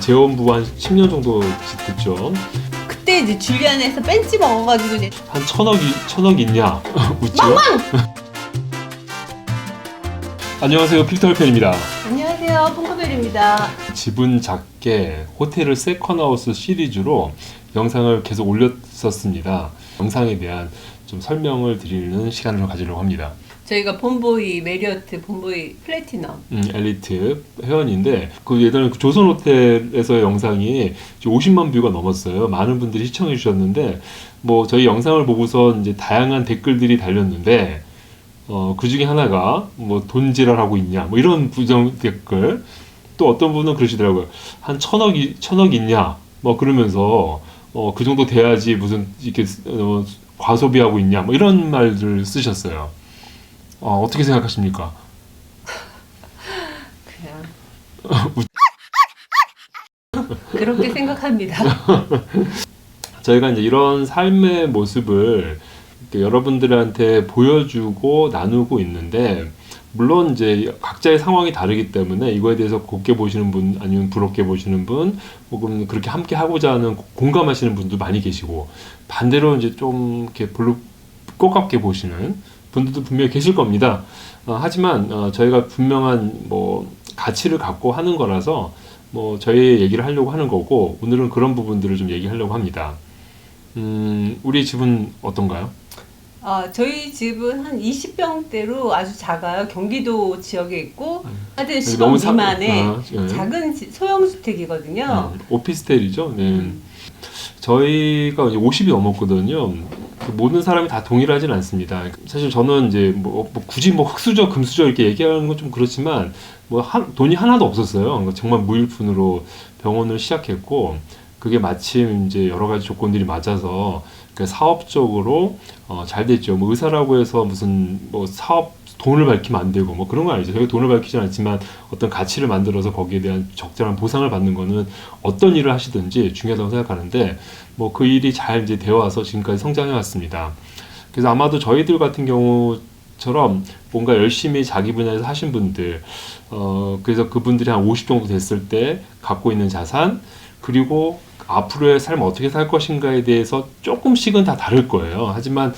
재원부 한 10년 정도 됐죠. 그때 이제 줄리안에서 벤치 먹어가지고 이제 한 천억, 이- 천억 있냐? 웃죠? 안녕하세요. 필터편입니다. 안녕하세요 펑크벨입니다. 집은 작게 호텔을 세컨하우스 시리즈로 영상을 계속 올렸었습니다. 영상에 대한 좀 설명을 드리는 시간을 가지려고 합니다. 저희가 본보이 메리어트 본보이 플래티넘 음, 엘리트 회원인데 그 예전에 그 조선 호텔에서의 영상이 이제 50만 뷰가 넘었어요. 많은 분들이 시청해 주셨는데 뭐 저희 영상을 보고서 이제 다양한 댓글들이 달렸는데 어, 그 중에 하나가 뭐 돈지랄하고 있냐 뭐 이런 부정 댓글 또 어떤 분은 그러시더라고요. 한 천억이 천억 있냐 뭐 그러면서 어, 그 정도 돼야지 무슨 이렇게 어, 과소비하고 있냐 뭐 이런 말들 쓰셨어요. 어, 어떻게 생각하십니까? 그냥 그렇게 생각합니다. 저희가 이제 이런 삶의 모습을 이렇게 여러분들한테 보여주고 나누고 있는데 물론 이제 각자의 상황이 다르기 때문에 이거에 대해서 곱게 보시는 분 아니면 부럽게 보시는 분 혹은 그렇게 함께 하고자 하는 공감하시는 분도 많이 계시고 반대로 이제 좀 이렇게 별로 꼬깝게 보시는 분들도 분명히 계실 겁니다. 어, 하지만 어, 저희가 분명한 뭐 가치를 갖고 하는 거라서 뭐 저희 얘기를 하려고 하는 거고 오늘은 그런 부분들을 좀 얘기하려고 합니다. 음, 우리 집은 어떤가요? 아, 저희 집은 한 20평대로 아주 작아요. 경기도 지역에 있고 하여튼 10억 너무 사- 미만의 아, 예. 작은 지- 소형 주택이거든요. 음, 오피스텔이죠. 네. 음. 저희가 이제 50이 넘었거든요. 그 모든 사람이 다 동일하진 않습니다. 사실 저는 이제 뭐, 뭐 굳이 뭐 흑수저, 금수저 이렇게 얘기하는 건 좀 그렇지만 뭐 한- 돈이 하나도 없었어요. 그러니까 정말 무일푼으로 병원을 시작했고 그게 마침 이제 여러 가지 조건들이 맞아서 그 사업적으로 어, 잘 됐죠. 뭐 의사라고 해서 무슨 뭐 사업 돈을 밝히면 안 되고 뭐 그런 건 아니죠. 저희가 돈을 밝히지 않지만 어떤 가치를 만들어서 거기에 대한 적절한 보상을 받는 거는 어떤 일을 하시든지 중요하다고 생각하는데 뭐 그 일이 잘 이제 되어 와서 지금까지 성장해 왔습니다. 그래서 아마도 저희들 같은 경우처럼 뭔가 열심히 자기 분야에서 하신 분들, 어, 그래서 그분들이 한 50 정도 됐을 때 갖고 있는 자산, 그리고 앞으로의 삶 어떻게 살 것인가에 대해서 조금씩은 다 다를 거예요. 하지만,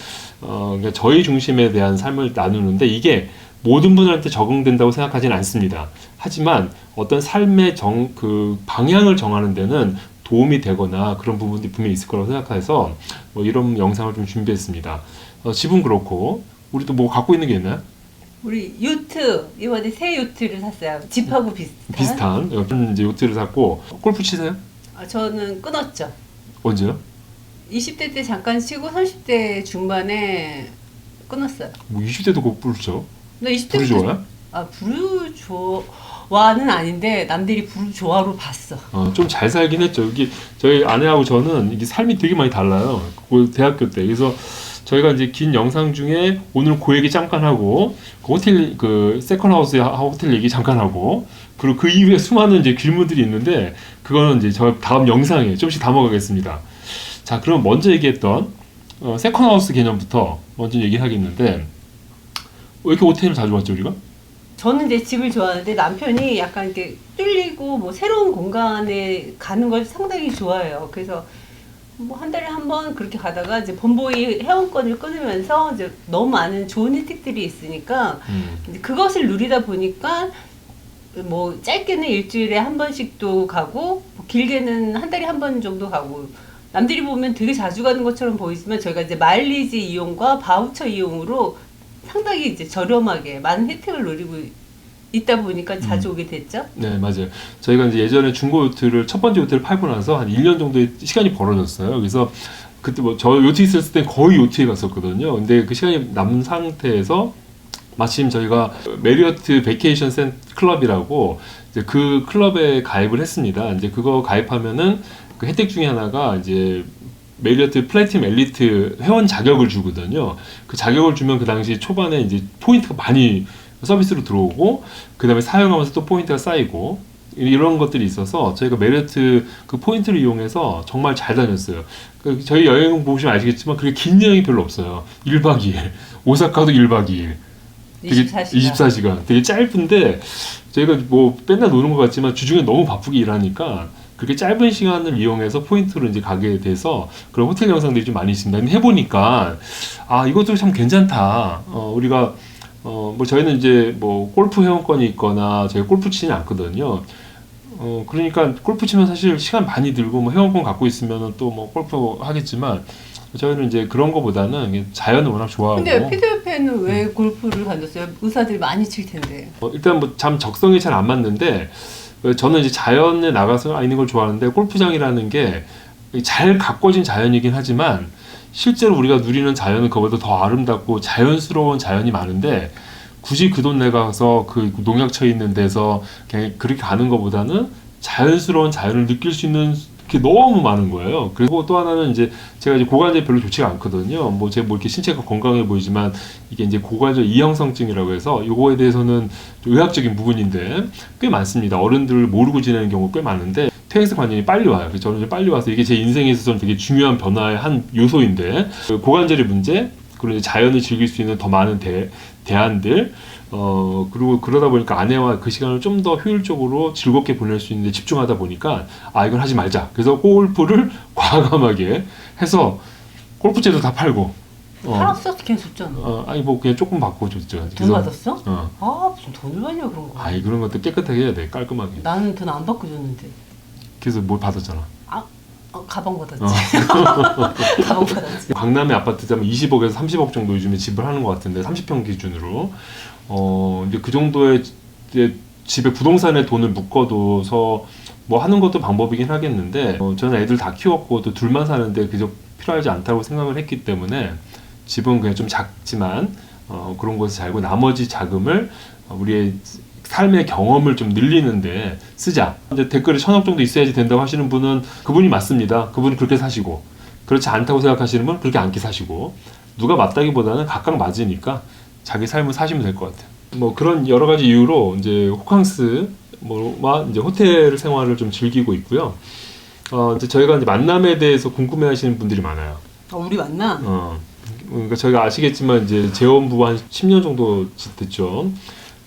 어, 그러니까 저희 중심에 대한 삶을 나누는데 이게 모든 분들한테 적응된다고 생각하지는 않습니다. 하지만 어떤 삶의 정, 그 방향을 정하는 데는 도움이 되거나 그런 부분들이 분명히 있을 거라고 생각해서 뭐 이런 영상을 좀 준비했습니다. 어, 집은 그렇고 우리도 뭐 갖고 있는 게 있나요? 우리 요트 이번에 새 요트를 샀어요. 집하고 비슷한. 비슷한 이제 요트를 샀고 골프 치세요? 아, 저는 끊었죠. 언제요? 20대 때 잠깐 치고 30대 중반에 끊었어요. 뭐 20대도 골프를 쳐? 나 20대 불이 좋아요? 아 부르조아는 아닌데 남들이 부르조아로 봤어. 어, 좀 잘 살긴 했죠. 여기 저희 아내하고 저는 이게 삶이 되게 많이 달라요. 그 대학교 때. 그래서 저희가 이제 긴 영상 중에 오늘 그 얘기 잠깐 하고 그 호텔 그 세컨 하우스 호텔 얘기 잠깐 하고 그리고 그 이후에 수많은 이제 길무들이 있는데 그거는 이제 저 다음 영상에 좀씩 담아가겠습니다. 자, 그럼 먼저 얘기했던 어, 세컨하우스 개념부터 먼저 얘기하겠는데 왜 이렇게 호텔을 자주 왔죠 우리가? 저는 이제 집을 좋아하는데 남편이 약간 이렇게 뚫리고 뭐 새로운 공간에 가는 걸 상당히 좋아해요. 그래서 뭐 한 달에 한 번 그렇게 가다가 이제 본보이 회원권을 끊으면서 이제 너무 많은 좋은 혜택들이 있으니까 음. 이제 그것을 누리다 보니까 뭐 짧게는 일주일에 한 번씩도 가고 뭐 길게는 한 달에 한 번 정도 가고 남들이 보면 되게 자주 가는 것처럼 보이지만 저희가 이제 마일리지 이용과 바우처 이용으로 상당히 이제 저렴하게 많은 혜택을 누리고 있다 보니까 자주 오게 됐죠. 네, 맞아요. 저희가 이제 예전에 중고 요트를 첫 번째 요트를 팔고 나서 한 1년 정도의 시간이 벌어졌어요. 그래서 그때 뭐 저 요트 있었을 때 거의 요트에 갔었거든요. 근데 그 시간이 남은 상태에서 마침 저희가 메리어트 베케이션 센 클럽이라고 그 클럽에 가입을 했습니다. 이제 그거 가입하면은 그 혜택 중에 하나가 이제 메리어트 플래티넘 엘리트 회원 자격을 주거든요. 그 자격을 주면 그 당시 초반에 이제 포인트가 많이 서비스로 들어오고 그 다음에 사용하면서 또 포인트가 쌓이고 이런 것들이 있어서 저희가 메리어트 그 포인트를 이용해서 정말 잘 다녔어요. 그 저희 여행 보시면 아시겠지만 그렇게 긴 여행이 별로 없어요. 1박 2일. 오사카도 1박 2일. 되게 24시간. 24시간. 되게 짧은데 저희가 뭐 맨날 노는 것 같지만 주중에 너무 바쁘게 일하니까 그렇게 짧은 시간을 이용해서 포인트로 이제 가게 돼서 그런 호텔 영상들이 좀 많이 있습니다. 해보니까 아 이것도 참 괜찮다. 어, 우리가 어, 뭐 저희는 이제 뭐 골프 회원권이 있거나 저희 골프 치지 않거든요. 어, 그러니까 골프 치면 사실 시간 많이 들고 뭐 회원권 갖고 있으면 또 뭐 골프 하겠지만 저희는 이제 그런 거보다는 자연을 워낙 좋아하고 근데 피디협회는 왜 골프를 가졌어요? 의사들이 많이 칠 텐데. 어, 일단 뭐 잠 적성이 잘 안 맞는데 어, 저는 이제 자연에 나가서 있는 걸 좋아하는데 골프장이라는 게 잘 가꿔진 자연이긴 하지만 실제로 우리가 누리는 자연은 그보다 더 아름답고 자연스러운 자연이 많은데 굳이 그 돈 내가서 그 농약 쳐 있는 데서 그냥 그렇게 가는 것보다는 자연스러운 자연을 느낄 수 있는 게 너무 많은 거예요. 그리고 또 하나는 이제 제가 이제 고관절이 별로 좋지가 않거든요. 뭐 제가 뭐 이렇게 신체가 건강해 보이지만 이게 이제 고관절 이형성증이라고 해서 요거에 대해서는 좀 의학적인 부분인데 꽤 많습니다. 어른들 모르고 지내는 경우 꽤 많은데 퇴행성 관절이 빨리 와요. 그래서 저는 좀 빨리 와서 이게 제 인생에 있어서는 되게 중요한 변화의 한 요소인데 그 고관절의 문제 그리고 자연을 즐길 수 있는 더 많은 대, 대안들 어 그리고 그러다 보니까 아내와 그 시간을 좀 더 효율적으로 즐겁게 보낼 수 있는데 집중하다 보니까 아 이건 하지 말자. 그래서 골프를 과감하게 해서 골프채도 다 팔고 어, 팔았어? 괜찮잖아. 어 아니 뭐 그냥 조금 받고 줬죠. 돈 받았어? 어. 아 무슨 돈을 받냐 그런 거. 아이 그런 것도 깨끗하게 해야 돼 깔끔하게. 나는 돈 안 받고 줬는데. 그래서 뭘 받았잖아. 어, 가방 받았지. 어. 가방 받았지. 강남의 아파트자면 20억에서 30억 정도 요즘에 집을 하는 것 같은데 30평 기준으로 어 이제 그 정도의 이제 집에 부동산에 돈을 묶어둬서 뭐 하는 것도 방법이긴 하겠는데 어, 저는 애들 다 키웠고 또 둘만 사는데 그저 필요하지 않다고 생각을 했기 때문에 집은 그냥 좀 작지만 어, 그런 곳에 살고 나머지 자금을 어, 우리의 삶의 경험을 좀 늘리는데 쓰자. 이제 댓글에 천억 정도 있어야지 된다고 하시는 분은 그분이 맞습니다. 그분이 그렇게 사시고 그렇지 않다고 생각하시는 분은 그렇게 않게 사시고 누가 맞다기보다는 각각 맞으니까 자기 삶을 사시면 될 것 같아요. 뭐 그런 여러 가지 이유로 이제 호캉스 뭐와 이제 호텔 생활을 좀 즐기고 있고요. 어 이제 저희가 이제 만남에 대해서 궁금해하시는 분들이 많아요. 어, 우리 만나? 어 그러니까 저희가 아시겠지만 이제 재혼 부부 한 10년 정도 됐죠.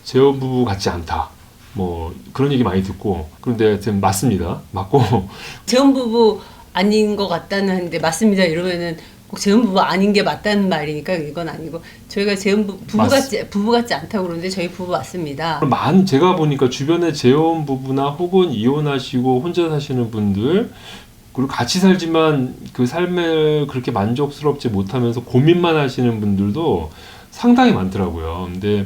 재혼 부부 같지 않다. 뭐 그런 얘기 많이 듣고 그런데 지금 맞습니다. 맞고 재혼 부부 아닌 것 같다는 하는데 맞습니다 이러면은 꼭 재혼 부부 아닌 게 맞다는 말이니까 이건 아니고 저희가 재혼 부, 부부 맞- 같지 부부 같지 않다고 그러는데 저희 부부 맞습니다. 많 제가 보니까 주변에 재혼 부부나 혹은 이혼하시고 혼자 사시는 분들 그리고 같이 살지만 그 삶에 그렇게 만족스럽지 못하면서 고민만 하시는 분들도 상당히 많더라고요. 근데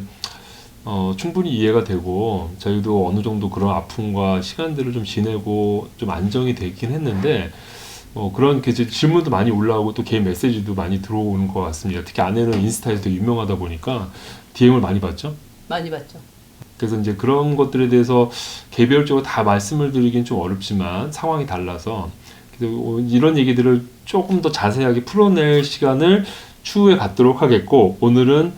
어, 충분히 이해가 되고 저희도 어느 정도 그런 아픔과 시간들을 좀 지내고 좀 안정이 되긴 했는데 어, 그런 질문도 많이 올라오고 또 개인 메시지도 많이 들어오는 것 같습니다. 특히 아내는 인스타에서 되게 유명하다 보니까 DM을 많이 받죠. 많이 봤죠. 그래서 이제 그런 것들에 대해서 개별적으로 다 말씀을 드리긴 좀 어렵지만 상황이 달라서 그래서 이런 얘기들을 조금 더 자세하게 풀어낼 시간을 추후에 갖도록 하겠고 오늘은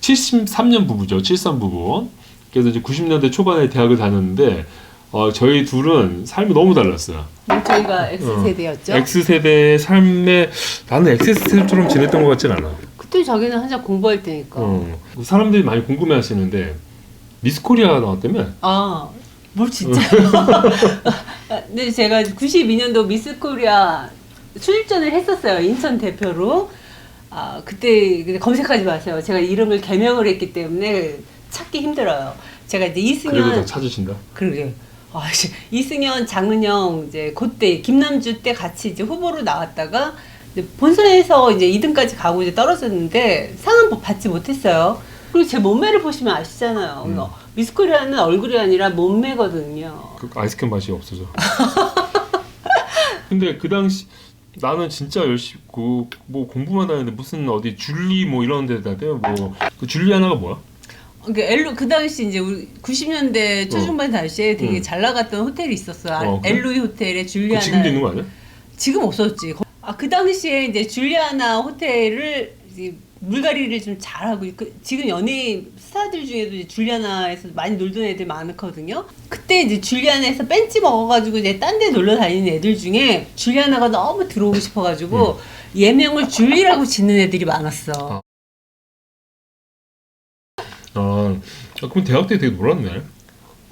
73년 부부죠. 73 부부. 그래서 이제 90년대 초반에 대학을 다녔는데 어, 저희 둘은 삶이 너무 달랐어요. 저희가 X 세대였죠. X세대의 삶에 나는 X세대처럼 지냈던 것 같진 않아. 그때 자기는 한참 공부할 때니까. 어. 사람들이 많이 궁금해 하시는데 미스 코리아 나왔다며? 아, 뭘 진짜요? 근데 제가 92년도 미스 코리아 출전을 했었어요. 인천 대표로. 아, 그때 검색하지 마세요. 제가 이름을 개명을 했기 때문에 찾기 힘들어요. 제가 이제 그래도 다 이승현 찾으신다. 그러게. 아, 씨, 이승현, 장은영 이제 그때 김남주 때 같이 이제 후보로 나왔다가 이제 본선에서 이제 2등까지 가고 이제 떨어졌는데 상은 뭐 받지 못했어요. 그리고 제 몸매를 보시면 아시잖아요. 음. 어, 미스코리아는 얼굴이 아니라 몸매거든요. 그 아이스크림 맛이 없어져. 근데 그 당시 나는 진짜 열심히 그뭐 공부만 하는데 무슨 어디 줄리 뭐 이런 데다 대요 뭐그 줄리아나가 뭐야? 그 엘루 그 당시 이제 우리 90년대 초중반 당시에 되게 음. 잘 나갔던 호텔이 있었어요. 아, 어, 그래? 엘루이 호텔에 그 줄리아나. 지금도 있는 거 아니야? 지금 없었지. 아, 그 당시에 이제 줄리아나 호텔을 이제 물갈이를 좀 잘하고 그, 지금 연예인 스타들 중에도 이제 줄리아나에서 많이 놀던 애들 많거든요. 그때 이제 줄리아나에서 벤치 먹어가지고 이제 딴 데 놀러 다니는 애들 중에 줄리아나가 너무 들어오고 싶어가지고 예명을 줄리라고 짓는 애들이 많았어. 아. 아, 아, 그럼 대학 때 되게 놀았네.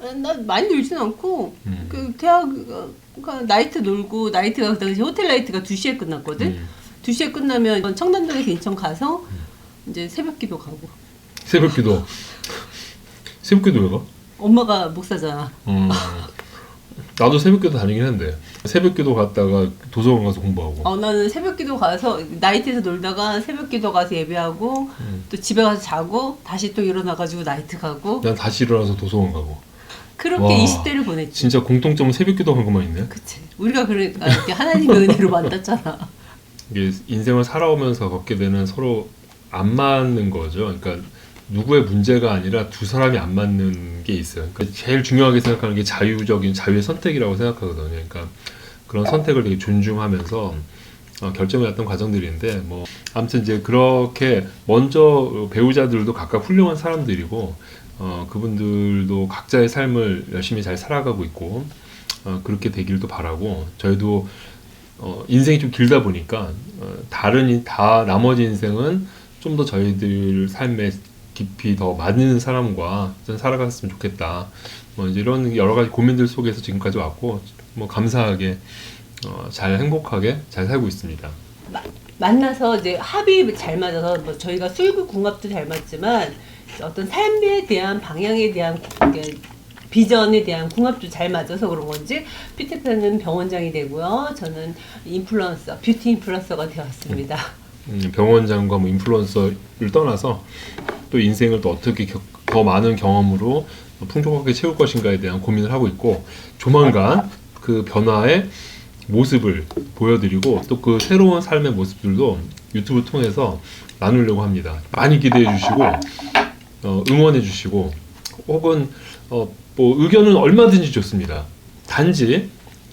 아, 나 많이 놀진 않고 음. 그 대학 어, 그러니까 나이트 놀고 나이트가 그 당시 호텔 나이트가 2시에 끝났거든. 음. 2시에 끝나면 청담동에서 인천 가서 이제 새벽기도 가고 새벽기도 새벽기도 왜 가? 엄마가 목사잖아. 음. 나도 새벽기도 다니긴 했는데 새벽기도 갔다가 도서관 가서 공부하고 어, 나는 새벽기도 가서 나이트에서 놀다가 새벽기도 가서 예배하고 음. 또 집에 가서 자고 다시 또 일어나가지고 나이트 가고 난 다시 일어나서 도서관 가고 그렇게 와. 20대를 보냈지. 진짜 공통점은 새벽기도 한 것만 있네 그치. 우리가 그러니까 하나님의 은혜로 만났잖아. 이게 인생을 살아오면서 겪게 되는 서로 안 맞는 거죠 그러니까 누구의 문제가 아니라 두 사람이 안 맞는 게 있어요. 그러니까 제일 중요하게 생각하는 게 자유적인 자유의 선택이라고 생각하거든요. 그러니까 그런 선택을 되게 존중하면서 어, 결정해왔던 과정들인데 뭐 아무튼 이제 그렇게 먼저 배우자들도 각각 훌륭한 사람들이고 어, 그분들도 각자의 삶을 열심히 잘 살아가고 있고 어, 그렇게 되길도 바라고 저희도 어, 인생이 좀 길다 보니까 어, 다른 인- 다 나머지 인생은 좀 더 저희들 삶에 깊이 더 맞는 사람과 좀 살아갔으면 좋겠다. 뭐 이런 여러 가지 고민들 속에서 지금까지 왔고 뭐 감사하게 어, 잘 행복하게 잘 살고 있습니다. 마- 만나서 이제 합이 잘 맞아서 뭐 저희가 수입 궁합도 잘 맞지만 어떤 삶에 대한 방향에 대한 비전에 대한 궁합도 잘 맞아서 그런 건지 피테팬은 병원장이 되고요. 저는 인플루언서, 뷰티 인플루언서가 되었습니다. 음, 병원장과 뭐 인플루언서를 떠나서 또 인생을 또 어떻게 겨- 더 많은 경험으로 풍족하게 채울 것인가에 대한 고민을 하고 있고 조만간 그 변화의 모습을 보여드리고 또 그 새로운 삶의 모습들도 유튜브 통해서 나누려고 합니다. 많이 기대해 주시고 어, 응원해 주시고 혹은 어, 뭐 의견은 얼마든지 좋습니다. 단지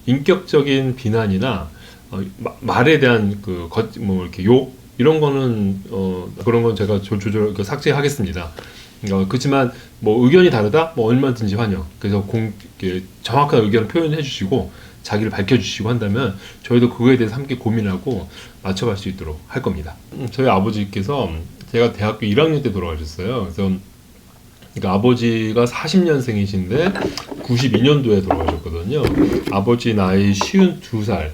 인격적인 비난이나 어, 마- 말에 대한 그뭐 이렇게 욕 이런 거는 어, 그런 건 제가 조, 조절 그 삭제하겠습니다. 어, 그렇지만 뭐 의견이 다르다 뭐 얼마든지 환영. 그래서 공 이렇게 정확한 의견을 표현해 주시고 자기를 밝혀 주시고 한다면 저희도 그거에 대해서 함께 고민하고 맞춰갈 수 있도록 할 겁니다. 음, 저희 아버지께서 제가 대학교 1학년 때 돌아가셨어요. 그래서 그러니까 아버지가 40년생이신데 92년도에 돌아가셨거든요. 아버지 나이 52살.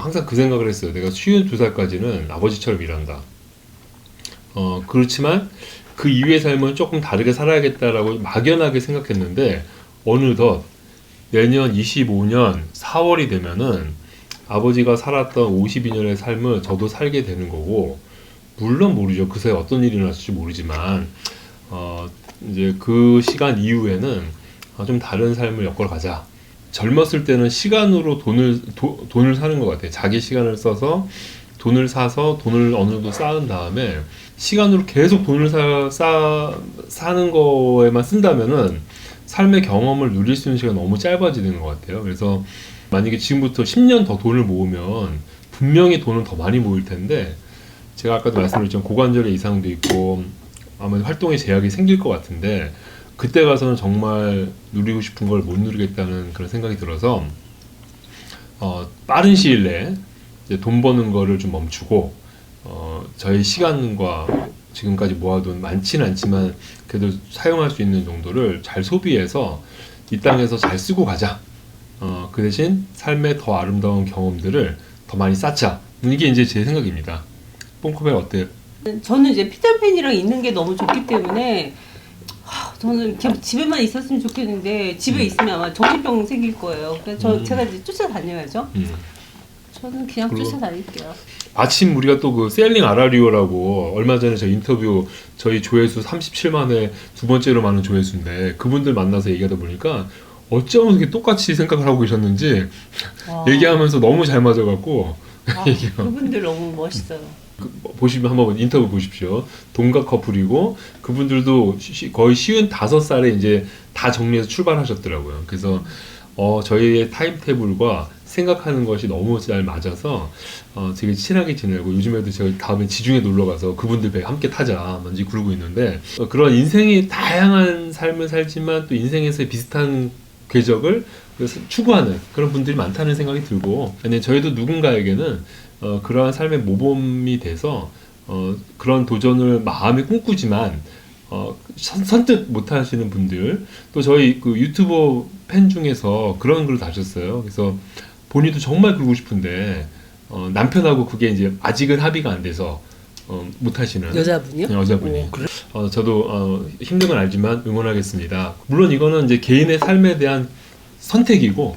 항상 그 생각을 했어요. 내가 52살까지는 아버지처럼 일한다. 어, 그렇지만 그 이후의 삶은 조금 다르게 살아야겠다라고 막연하게 생각했는데 어느덧 내년 25년 4월이 되면은 아버지가 살았던 52년의 삶을 저도 살게 되는 거고 물론 모르죠. 그 사이에 어떤 일이 일어났을지 모르지만 어, 이제 그 시간 이후에는 아, 좀 다른 삶을 엮어 가자. 젊었을 때는 시간으로 돈을 도- 돈을 사는 것 같아요. 자기 시간을 써서 돈을 사서 돈을 어느 정도 쌓은 다음에 시간으로 계속 돈을 사, 쌓 사는 거에만 쓴다면은 삶의 경험을 누릴 수 있는 시간 이 너무 짧아지는 것 같아요. 그래서 만약에 지금부터 10년 더 돈을 모으면 분명히 돈은 더 많이 모일 텐데 제가 아까도 말씀드렸지만 고관절의 이상도 있고 아마 활동에 제약이 생길 것 같은데 그때 가서는 정말 누리고 싶은 걸 못 누리겠다는 그런 생각이 들어서 어, 빠른 시일 내에 이제 돈 버는 거를 좀 멈추고 어, 저희 시간과 지금까지 모아둔 많지는 않지만 그래도 사용할 수 있는 정도를 잘 소비해서 이 땅에서 잘 쓰고 가자. 어, 그 대신 삶의 더 아름다운 경험들을 더 많이 쌓자. 이게 이제 제 생각입니다. 뽕코벨 어때요? 저는 이제 피터팬이랑 있는 게 너무 좋기 때문에 하, 저는 그냥 집에만 있었으면 좋겠는데 집에 있으면 아마 정신병 생길 거예요. 그래서 저 음. 제가 이제 쫓아다녀야죠. 음. 저는 그냥 그리고- 쫓아다닐게요. 마침 우리가 또 그 셀링 아라리오라고 얼마 전에 저 인터뷰 저희 조회수 37만회 두 번째로 많은 조회수인데 그분들 만나서 얘기하다 보니까 어쩌면 그렇게 똑같이 생각을 하고 계셨는지 와. 얘기하면서 너무 잘 맞아갖고 아, 그분들 너무 멋있어요. 그, 보시면 한번 인터뷰 보십시오. 동갑 커플이고 그분들도 쉬- 거의 쉬운 다섯 살에 이제 다 정리해서 출발하셨더라고요. 그래서 어, 저희의 타임테이블과 생각하는 것이 너무 잘 맞아서 어, 되게 친하게 지내고 요즘에도 제가 다음에 지중해 놀러 가서 그분들 배 함께 타자 먼지 구르고 있는데 어, 그런 인생이 다양한 삶을 살지만 또 인생에서의 비슷한 궤적을 추구하는 그런 분들이 많다는 생각이 들고 근데 저희도 누군가에게는 어, 그러한 삶의 모범이 돼서 어, 그런 도전을 마음에 꿈꾸지만 어, 선- 선뜻 못 하시는 분들 또 저희 그 유튜버 팬 중에서 그런 글을 다셨어요. 그래서 본인도 정말 그러고 싶은데 어, 남편하고 그게 이제 아직은 합의가 안 돼서 어, 못 하시는 여자분이요? 여자분이. 오, 그래? 어, 저도 어, 힘든 건 알지만 응원하겠습니다. 물론 이거는 이제 개인의 삶에 대한 선택이고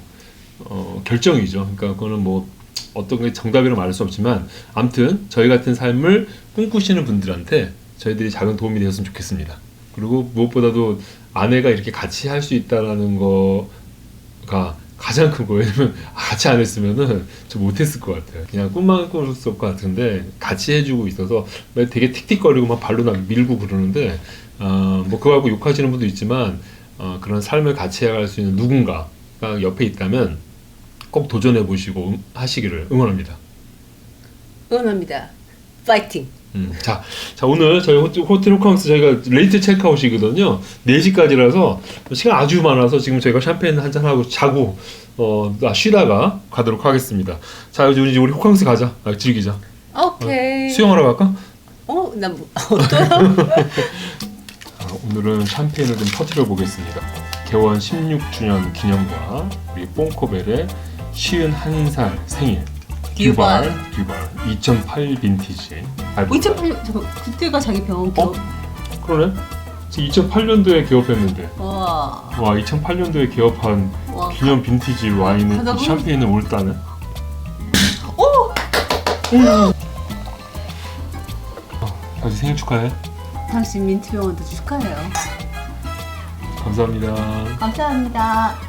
어, 결정이죠. 그러니까 그거는 뭐 어떤 게 정답이라고 말할 수 없지만 아무튼 저희 같은 삶을 꿈꾸시는 분들한테 저희들이 작은 도움이 되었으면 좋겠습니다. 그리고 무엇보다도 아내가 이렇게 같이 할 수 있다라는 거가 가장 큰 거예요. 왜냐면 같이 안 했으면은 저 못했을 것 같아요. 그냥 꿈만 없을 것 같은데 같이 해주고 있어서 되게 틱틱거리고 막 발로 나 밀고 그러는데 어, 뭐 그거 갖고 욕하시는 분도 있지만 어, 그런 삶을 같이 해갈 수 있는 누군가 가 옆에 있다면 꼭 도전해 보시고 응- 하시기를 응원합니다. 응원합니다. 파이팅. 음, 자, 자 오늘 저희 호텔, 호텔 호캉스 저희가 레이트 체크아웃이거든요. 4시까지라서 시간 아주 많아서 지금 저희가 샴페인 한 잔 하고 자고 어 아, 쉬다가 가도록 하겠습니다. 자, 이제 우리 우리 호캉스 가자. 아, 즐기자. 오케이. 수영하러 갈까? 어, 나 뭐, 어떠요? 아, 오늘은 샴페인을 좀 터뜨려 보겠습니다. 개원 16주년 기념과 우리 뽕코벨의 51살 생일 듀발. 듀발 2008 빈티지. 2008년 저 그때가 자기 병원 어? 기억. 그러네. 지금 2008년도에 개업했는데 와. 와 2008년도에 개업한 와. 기념 빈티지 와인은 가자, 이 샴페인을 올따네. 오! 다시 생일 축하해. 당신 민트 병원도 축하해요. 감사합니다. 감사합니다.